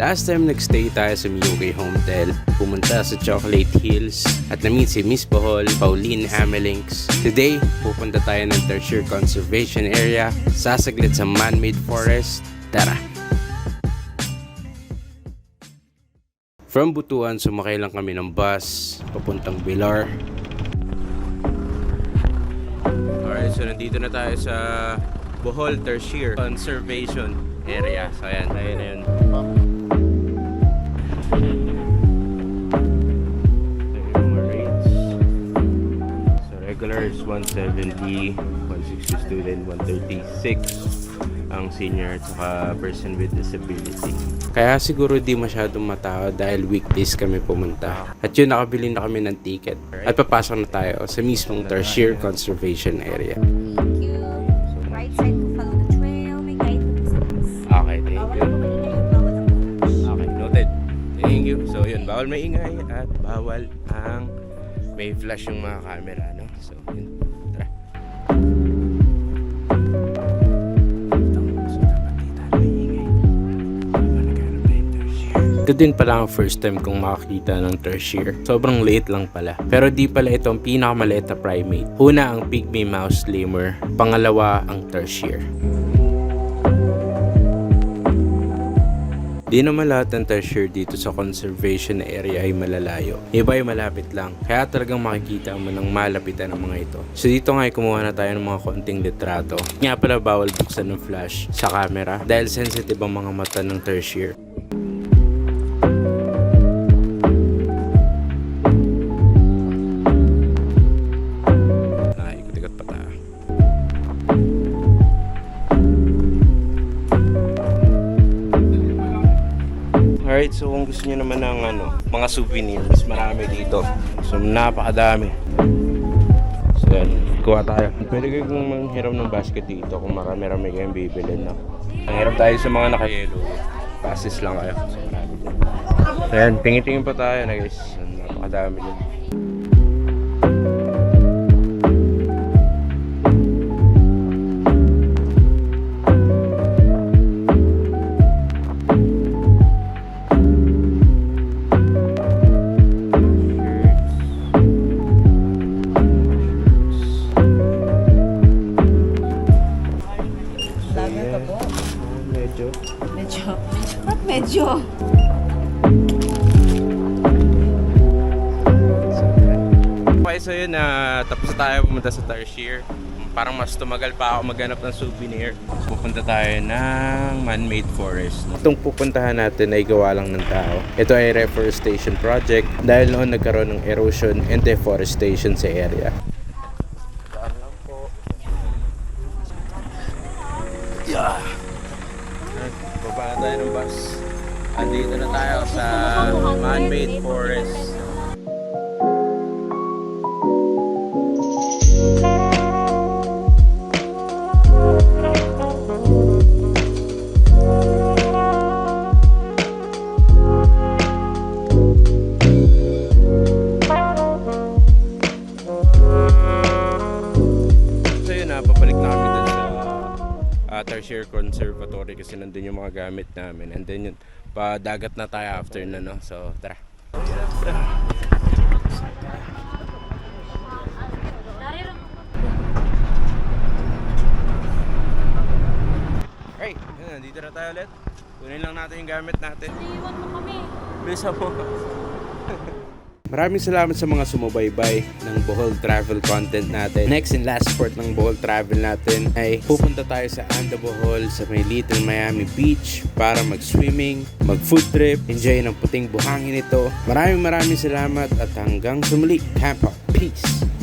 Last time nagstay tayo sa Miyuki Hotel, pumunta sa Chocolate Hills at na-meet si Miss Bohol, Pauline Hamelinks. Today, pupunta tayo ng Tertiary Conservation Area, sasaglit sa man-made forest. Tara! From Butuan, sumakay lang kami ng bus papuntang Bilar. Alright, so nandito na tayo sa Bohol Tertiary Conservation Area. So ayan, tayo na yun. Is 170, 160 student, 136 ang senior at saka person with disability. Kaya siguro di masyadong matao dahil weekdays kami pumunta. At yun, nakabili na kami ng ticket. At papasok na tayo sa mismong Tertiary Conservation Area. Thank you. Right side to follow the trail. May guidance. Okay, thank you. Okay, noted. Thank you. So yun, bawal maingay at bawal ang may flash yung mga camera, no? So yun, tara. Ito din pala ang first time kong makakita ng tertiary. Sobrang late lang pala. Pero di pala ito ang pinakamaliit na primate. Una ang pygmy mouse lemur. Pangalawa ang tertiary. Di naman lahat ng tertiary dito sa conservation area ay malalayo. Iba ay malapit lang. Kaya talagang makikita mo ng malapitan ng mga ito. So dito nga ay kumuha na tayo ng mga konting litrato. Nga pala bawal buksan ng flash sa camera dahil sensitive ang mga mata ng tertiary. Alright, so kung gusto niyo naman ng ano, mga souvenirs, marami dito. So, napakadami. So, yan. Kuha tayo. Pwede kayo kung manghiram ng basket dito kung marami-rami kayong bibili, no? Ang hirap tayo sa mga naka-yellow. Passes lang kayo. So, marami. So, yan. Tingin-tingin pa tayo na guys. Napakadami din. Medyo. Ba't medyo? Okay, so yun na tapos tayo pumunta sa Tarsier. Parang mas tumagal pa ako maghanap ng souvenir. Pupunta tayo ng man-made forest. Itong pupuntahan natin ay gawa lang ng tao. Ito ay reforestation project dahil noon nagkaroon ng erosion and deforestation sa area. Tayo sa man-made forest. Tertiary Conservatory kasi nandun yung mga gamit namin. And then yun, pa dagat na tayo after na no. So tara. Alright, yun, nandito na tayo ulit. Kunin lang natin yung gamit natin. Iwan mo kami. Bisa mo. Maraming salamat sa mga sumubaybay ng Bohol travel content natin. Next and last sport ng Bohol travel natin ay pupunta tayo sa Anda Bohol sa may Little Miami Beach para mag-swimming, mag-food trip, enjoy ng puting buhangin ito. Maraming maraming salamat at hanggang sumuli. Out. Peace!